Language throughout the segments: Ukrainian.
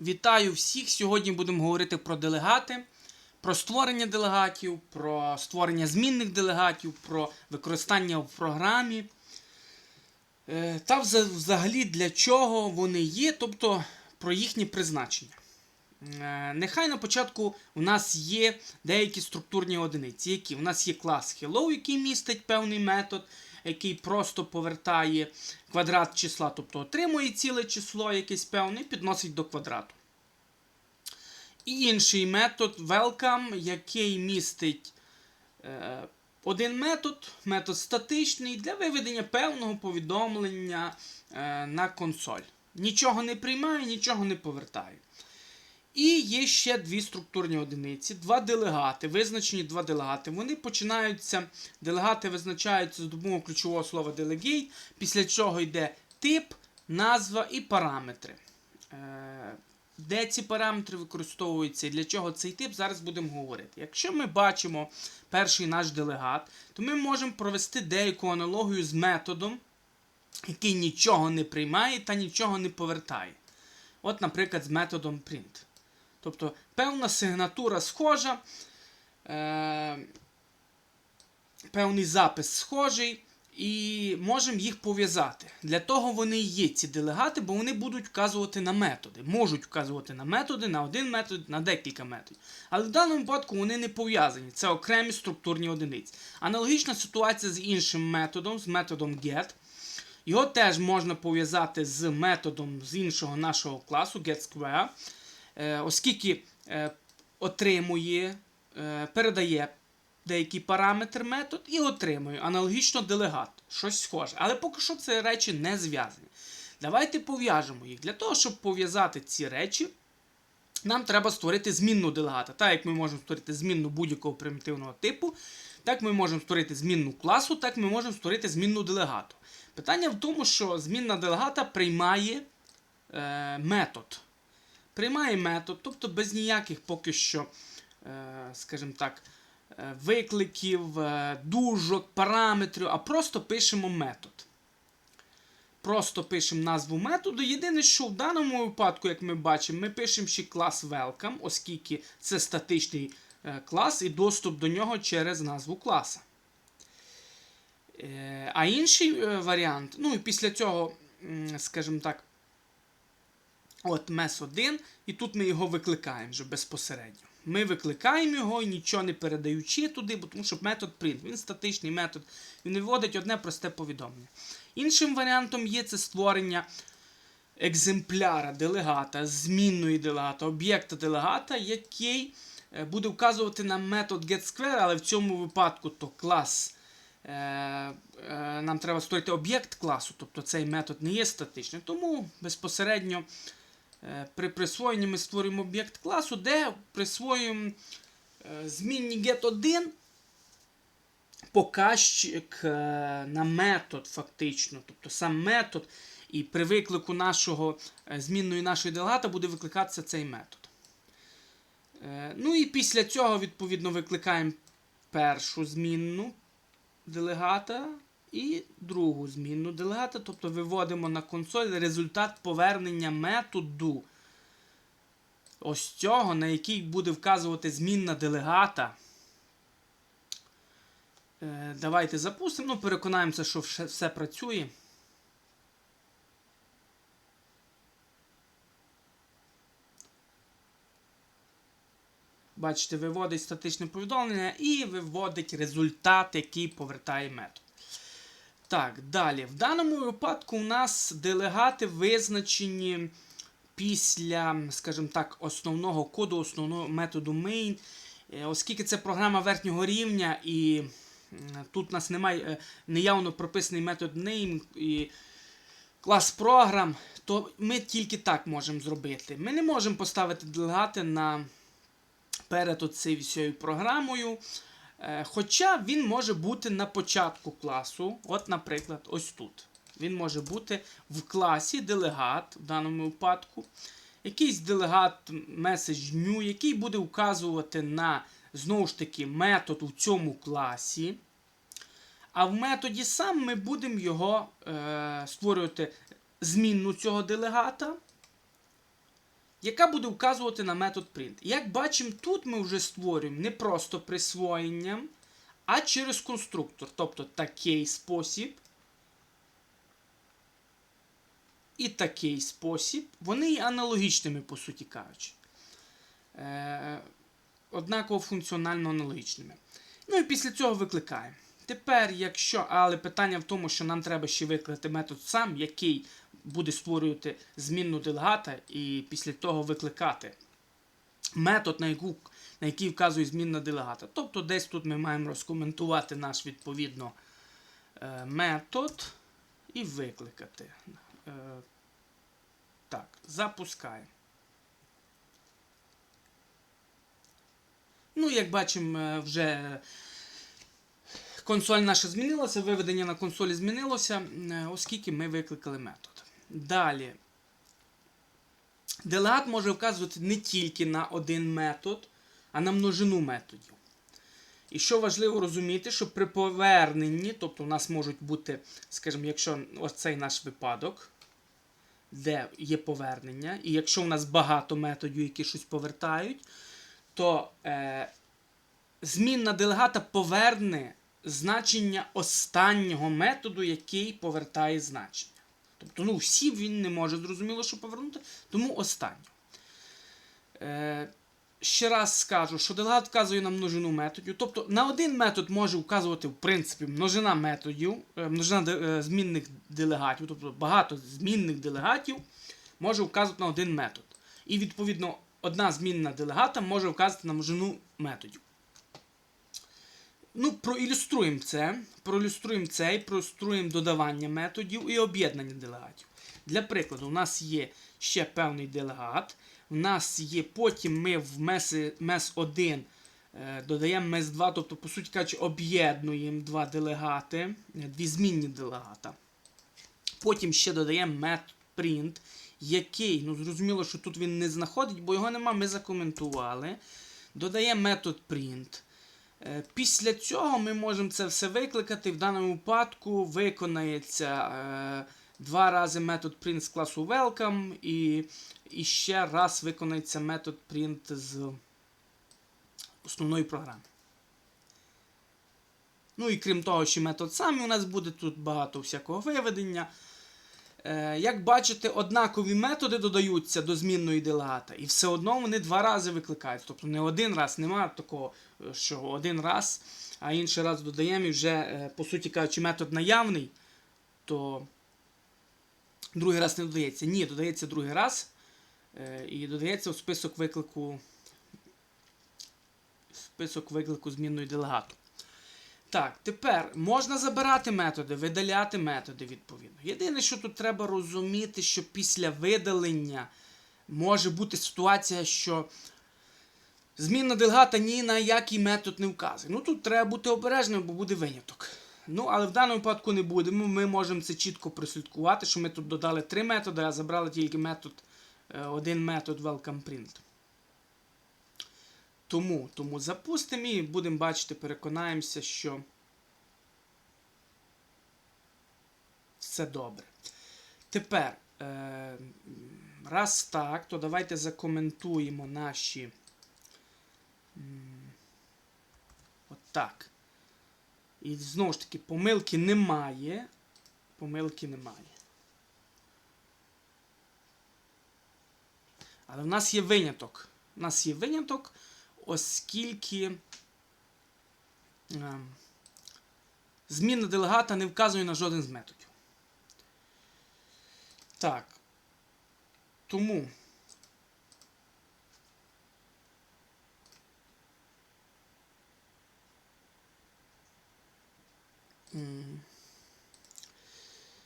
Вітаю всіх! Сьогодні будемо говорити про делегати, про створення делегатів, про створення змінних делегатів, про використання в програмі. е, Та взагалі для чого вони є, тобто про їхнє призначення. Е, Нехай на початку у нас є деякі структурні одиниці, які у нас є клас Hello, який містить певний метод, який просто повертає квадрат числа, тобто отримує ціле число, якесь певне, і підносить до квадрату. І інший метод welcome, який містить е, один метод, метод статичний для виведення певного повідомлення е, на консоль. Нічого не приймає, нічого не повертає. І є ще дві структурні одиниці, два делегати, визначені два делегати. Вони починаються, делегати визначаються з допомогою ключового слова delegate, після чого йде тип, назва і параметри. Е, Де ці параметри використовуються і для чого цей тип, зараз будемо говорити. Якщо ми бачимо перший наш делегат, то ми можемо провести деяку аналогію з методом, який нічого не приймає та нічого не повертає. От, наприклад, з методом print. Тобто певна сигнатура схожа, е, певний запис схожий, і можемо їх пов'язати. Для того вони і є ці делегати, бо вони будуть вказувати на методи. Можуть вказувати на методи, на один метод, на декілька методів. Але в даному випадку вони не пов'язані. Це окремі структурні одиниці. Аналогічна ситуація з іншим методом, з методом get. Його теж можна пов'язати з методом з іншого нашого класу getSquare, оскільки е, отримує, е, передає деякий параметр метод і отримує аналогічно делегат. Щось схоже. Але поки що ці речі не зв'язані. Давайте пов'яжемо їх. Для того, щоб пов'язати ці речі, нам треба створити змінну делегата. Так як ми можемо створити змінну будь-якого примітивного типу, так ми можемо створити змінну класу, так ми можемо створити змінну делегату. Питання в тому, що змінна делегата приймає е, метод. Приймає метод, тобто без ніяких поки що, е, скажімо так, е, викликів, е, дужок, параметрів, а просто пишемо метод. Просто пишемо назву методу. Єдине, що в даному випадку, як ми бачимо, ми пишемо ще клас welcome, оскільки це статичний клас і доступ до нього через назву класа. А інший варіант, ну і після цього, скажімо так, от mes 1, і тут ми його викликаємо вже безпосередньо. Ми викликаємо його і нічого не передаючи туди, бо тому що метод print, він статичний метод, він виводить одне просте повідомлення. Іншим варіантом є це створення екземпляра делегата, змінної делегата, об'єкта делегата, який е, буде вказувати на метод getSquare, але в цьому випадку то клас. е, е, Нам треба створити об'єкт класу, тобто цей метод не є статичним. Тому безпосередньо при присвоєнні ми створюємо об'єкт класу, де присвоюємо е, змінні get1 показчик е, на метод, фактично. Тобто сам метод, і при виклику нашого е, змінної нашої делегата буде викликатися цей метод. Е, Ну і після цього, відповідно, викликаємо першу змінну делегата і другу змінну делегата, тобто виводимо на консоль результат повернення методу. Ось цього, на який буде вказувати змінна делегата. Е, Давайте запустимо, ну, переконаємося, що все, все працює. Бачите, виводить статичне повідомлення і виводить результат, який повертає метод. Так, далі. В даному випадку у нас делегати визначені після, скажімо так, основного коду, основного методу main. Е, Оскільки це програма верхнього рівня, і тут у нас немає е, неявно прописаний метод name і клас програм, то ми тільки так можемо зробити. Ми не можемо поставити делегати на перед оцею всією програмою. Е, Хоча він може бути на початку класу, от, наприклад, ось тут. Він може бути в класі делегат в даному випадку. Якийсь делегат message new, який буде вказувати на знову ж таки метод у цьому класі. А в методі сам ми будемо його е, створювати змінну цього делегата. Яка буде вказувати на метод print. Як бачимо, тут ми вже створюємо не просто присвоєнням, а через конструктор. Тобто такий спосіб і такий спосіб, вони є аналогічними, по суті кажучи. Е, однаково функціонально аналогічними. Ну і після цього викликаємо. Тепер, якщо, але питання в тому, що нам треба ще викликати метод сам, який буде створювати змінну делегата, і після того викликати метод, на, яку, на який вказує змінна делегата. Тобто десь тут ми маємо розкоментувати наш відповідно е, метод і викликати. Е, так, запускаємо. Ну, як бачимо, е, вже консоль наша змінилася, виведення на консолі змінилося, оскільки ми викликали метод. Далі. Делегат може вказувати не тільки на один метод, а на множину методів. І що важливо розуміти, що при поверненні, тобто у нас можуть бути, скажімо, якщо ось цей наш випадок, де є повернення, і якщо у нас багато методів, які щось повертають, то е, змінна делегата поверне значення останнього методу, який повертає значення. Тобто, ну, всі він не може зрозуміло, що повернути, тому останню. Е, ще раз скажу, що делегат вказує на множину методів. Тобто на один метод може вказувати, в принципі, множина методів, е, множина е, змінних делегатів, тобто багато змінних делегатів може вказувати на один метод. І відповідно одна змінна делегата може вказати на множину методів. Ну, проілюструємо це. Проілюструємо це і проілюструємо додавання методів і об'єднання делегатів. Для прикладу, у нас є ще певний делегат. У нас є потім ми в MES 1 е, додаємо MES 2, тобто, по суті кажучи, об'єднуємо два делегати, е, дві змінні делегата. Потім ще додаємо метод print, який, ну зрозуміло, що тут він не знаходить, бо його нема, ми закоментували. Додаємо метод print. Е, Після цього ми можемо це все викликати. В даному випадку виконається е, два рази метод print з класу welcome, і, і ще раз виконається метод print з основної програми. Ну і крім того, ще метод сам у нас буде тут багато всякого виведення. Е, Як бачите, однакові методи додаються до змінної делегата, і все одно вони два рази викликають. Тобто не один раз, немає такого, що один раз, а інший раз додаємо і вже, е, по суті кажучи, метод наявний, то другий раз не додається. Ні, додається другий раз. е, І додається в список виклику список виклику змінної делегату. Так, тепер можна забирати методи, видаляти методи відповідно. Єдине, що тут треба розуміти, що після видалення може бути ситуація, що змінна делегата ні на який метод не вказує. Ну тут треба бути обережним, бо буде виняток. Ну, але в даному випадку не будемо. Ми можемо це чітко прослідкувати, що ми тут додали три методи, а забрали тільки метод, е, один метод welcome print. Тому, тому запустимо і будемо бачити, переконаємося, що все добре. Тепер, е, раз так, то давайте закоментуємо наші. М, От. І знову ж таки, помилки немає. Помилки немає. Але в нас є виняток. У нас є виняток, оскільки е, зміна делегата не вказує на жоден з методів. Так. Тому.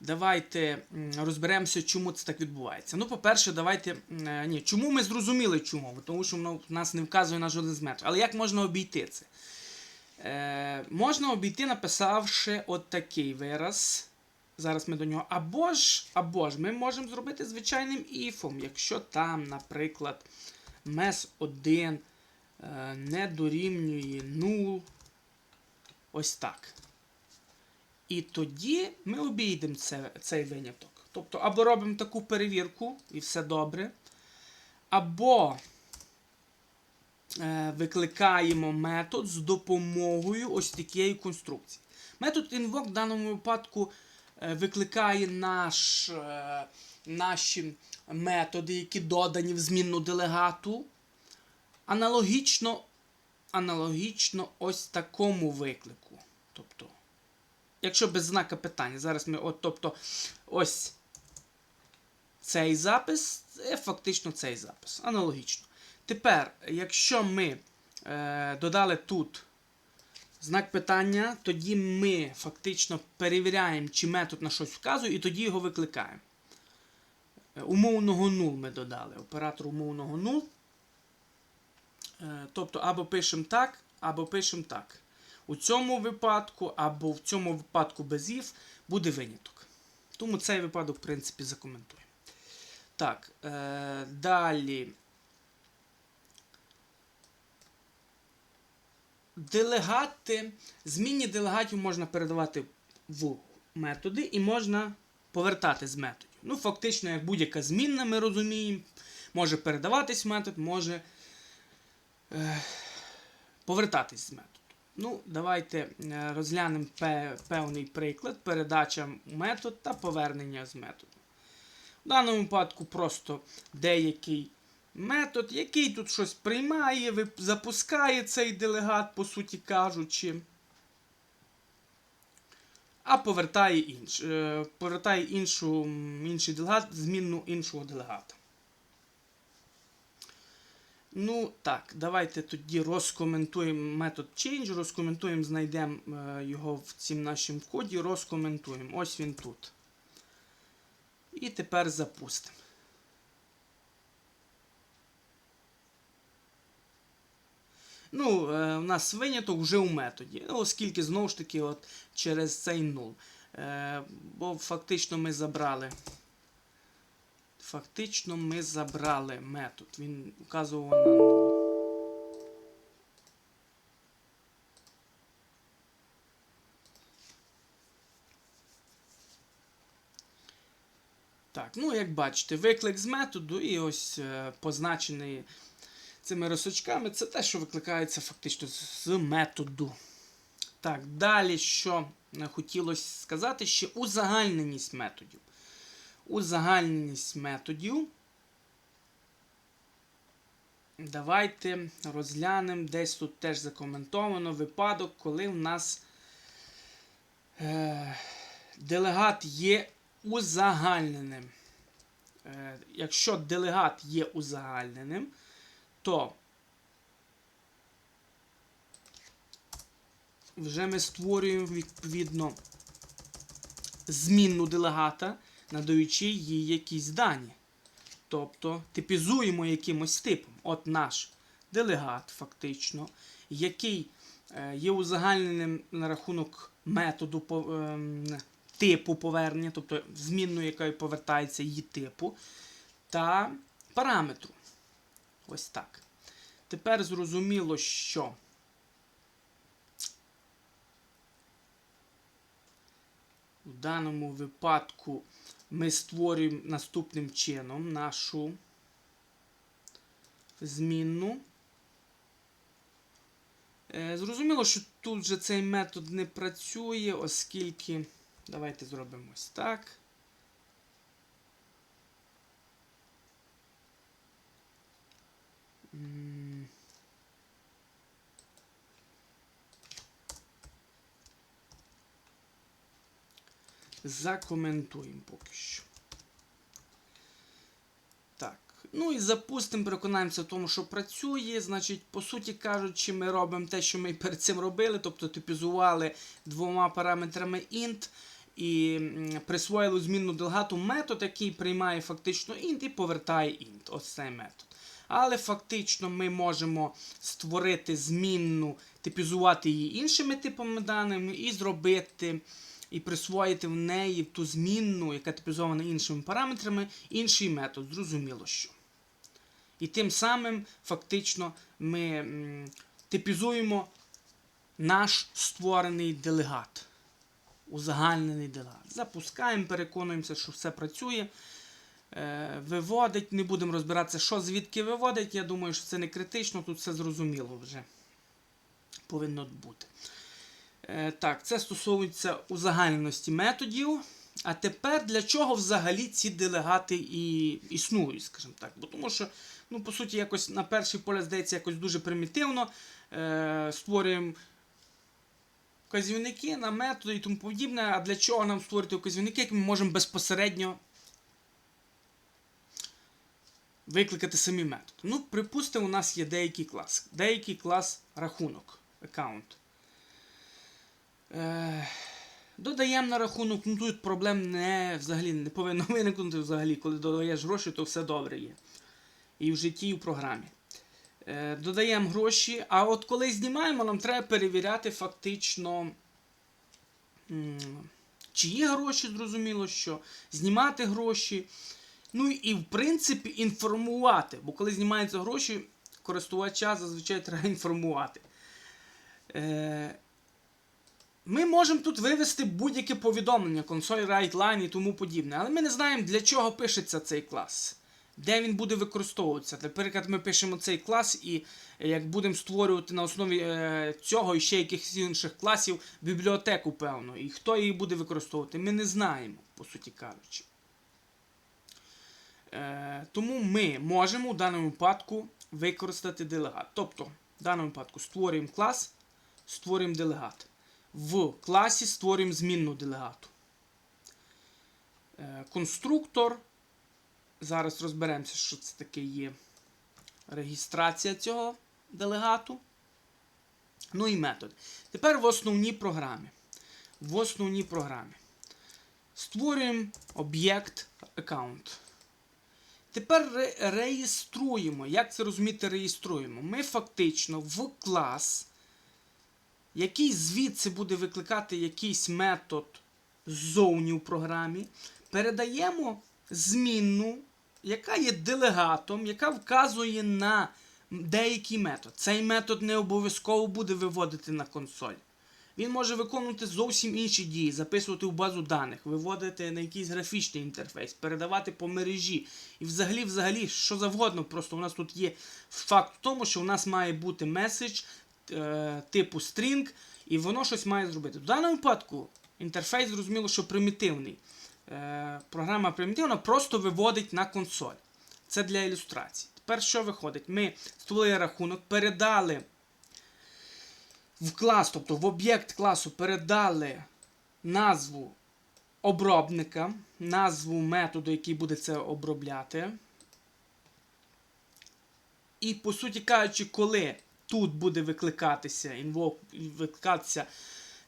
Давайте розберемося, чому це так відбувається. Ну, по-перше, давайте. е, Ні, чому ми зрозуміли чому? Тому що воно нас не вказує на жоден з метрів. Але як можна обійти це? Е, можна обійти, написавши от такий вираз. Зараз ми до нього. Або ж, або ж ми можемо зробити звичайним іфом, якщо там, наприклад, mes 1 е, не дорівнює 0. Ось так. І тоді ми обійдемо це, цей виняток. Тобто, або робимо таку перевірку, і все добре. або е, викликаємо метод з допомогою ось такої конструкції. Метод invoke в даному випадку е, викликає наш, е, наші методи, які додані в змінну делегату. Аналогічно, аналогічно ось такому виклику. Якщо без знака питання, зараз ми, от, тобто, ось цей запис, це фактично цей запис. Аналогічно. Тепер, якщо ми е, додали тут знак питання, тоді ми фактично перевіряємо, чи метод на щось вказує, і тоді його викликаємо. Е, Умовного null ми додали. Оператор умовного null. Е, Тобто або пишемо так, або пишемо так. У цьому випадку, або в цьому випадку без if буде виняток. Тому цей випадок, в принципі, закоментуємо. Так, е, далі. Делегати. Змінні делегатів можна передавати в методи і можна повертати з методів. Ну, фактично, як будь-яка змінна, ми розуміємо, може передаватись метод, може е, повертатись з методу. Ну, давайте е, розглянемо певний приклад, передача метод та повернення з методу. В даному випадку просто деякий метод, який тут щось приймає, запускає цей делегат, по суті кажучи. А повертає, інш, е, повертає іншу, інший делегат, змінну іншого делегата. Ну, так, давайте тоді розкоментуємо метод change, розкоментуємо, знайдемо е, його в цім нашому коді, розкоментуємо. Ось він тут. І тепер запустимо. Ну, е, у нас виняток вже у методі, ну, оскільки знову ж таки от, через цей null. Е, бо фактично ми забрали. Фактично ми забрали метод. Він вказував на. Так, ну як бачите, виклик з методу і ось е, позначений цими рисочками, це те, що викликається фактично з методу. Так, далі, що е, хотілося сказати, ще узагальненість методів. Узагальненість методів. Давайте розглянемо, десь тут теж закоментовано випадок, коли в нас е, делегат є узагальненим. Е, якщо делегат є узагальненим, то вже ми створюємо відповідно змінну делегата, надаючи їй якісь дані. Тобто типізуємо якимось типом. От наш делегат, фактично, який е, є узагальненим на рахунок методу ем, типу повернення, тобто змінною, яка повертається її типу, та параметру. Ось так. Тепер зрозуміло, що в даному випадку ми створюємо наступним чином нашу змінну. Е, Зрозуміло, що тут же цей метод не працює, оскільки. Давайте зробимо ось так. М. Закоментуємо поки що. Так. Ну і запустимо, переконаємося в тому, що працює. Значить, по суті кажучи, ми робимо те, що ми перед цим робили, тобто типізували двома параметрами int і присвоїли змінну делегату метод, який приймає фактично int і повертає int. Ось цей метод. Але фактично ми можемо створити змінну, типізувати її іншими типами даними і зробити. І присвоїти в неї в ту змінну, яка типізована іншими параметрами, інший метод. Зрозуміло що. І тим самим фактично ми типізуємо наш створений делегат. Узагальнений делегат. Запускаємо, переконуємося, що все працює. е, виводить. Не будемо розбиратися, що звідки виводить. Я думаю, що це не критично, тут все зрозуміло вже повинно бути. Е, Так, це стосується узагальненості методів. А тепер для чого взагалі ці делегати і існують, скажімо так. Бо тому що, ну, по суті, якось на перший погляд здається якось дуже примітивно. Е, створюємо вказівники на методи і тому подібне. А для чого нам створити вказівники, як ми можемо безпосередньо викликати самі методи? Ну, припустимо, у нас є деякий клас. Деякий клас рахунок, аккаунт. Е, додаємо на рахунок, ну тут проблем не, взагалі не повинно виникнути взагалі. Коли додаєш гроші, то все добре є. І в житті, і в програмі. Е, додаємо гроші, а от коли знімаємо, нам треба перевіряти фактично. Чи є гроші, зрозуміло, що знімати гроші. Ну і в принципі інформувати. Бо коли знімаються гроші, користувача зазвичай треба інформувати. Е, ми можемо тут вивести будь-яке повідомлення, консоль, WriteLine і тому подібне. Але ми не знаємо, для чого пишеться цей клас. Де він буде використовуватися. Наприклад, ми пишемо цей клас і е, як будемо створювати на основі е, цього і ще якихось інших класів бібліотеку, певно. І хто її буде використовувати, ми не знаємо, по суті кажучи. Е, тому ми можемо в даному випадку використати делегат. Тобто, в даному випадку створюємо клас, створюємо делегат. В класі створюємо змінну делегату. Е, конструктор. Зараз розберемося, що це таке є регістрація цього делегату. Ну і метод. Тепер в основній програмі. В основній програмі. Створюємо об'єкт аккаунт. Тепер ре- реєструємо. Як це розуміти, реєструємо? Ми фактично в клас, який звідси буде викликати якийсь метод ззовні в програмі, передаємо змінну, яка є делегатом, яка вказує на деякий метод. Цей метод не обов'язково буде виводити на консоль. Він може виконувати зовсім інші дії, записувати в базу даних, виводити на якийсь графічний інтерфейс, передавати по мережі. І взагалі, взагалі, що завгодно. Просто у нас тут є факт в тому, що у нас має бути меседж е, типу string, і воно щось має зробити. В даному випадку інтерфейс зрозуміло, що примітивний. Е, програма примітивна просто виводить на консоль. Це для ілюстрації. Тепер що виходить? Ми створили рахунок, передали в клас, тобто в об'єкт класу передали назву обробника, назву методу, який буде це обробляти. І, по суті кажучи, коли тут буде викликатися, invoke, викликатися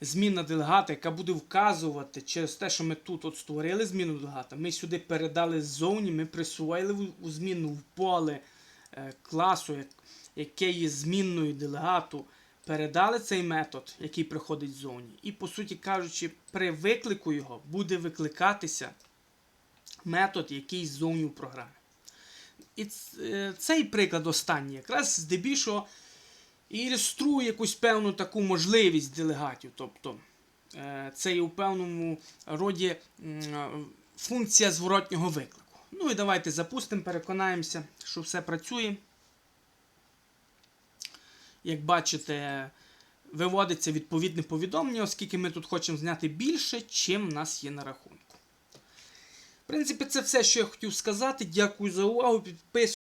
зміна делегата, яка буде вказувати через те, що ми тут от створили зміну делегата, ми сюди передали ззовні, ми присвоїли у зміну в поле е, класу, як- яке є змінною делегату, передали цей метод, який приходить ззовні. І, по суті кажучи, при виклику його буде викликатися метод, який ззовні в програмі. І е, цей приклад останній якраз здебільшого ілюструє якусь певну таку можливість делегатів. Тобто е, це є у певному роді е, функція зворотнього виклику. Ну і давайте запустимо, переконаємося, що все працює. Як бачите, виводиться відповідне повідомлення, оскільки ми тут хочемо зняти більше, чим в нас є на рахунку. В принципі, це все, що я хотів сказати. Дякую за увагу. Підписуйтесь.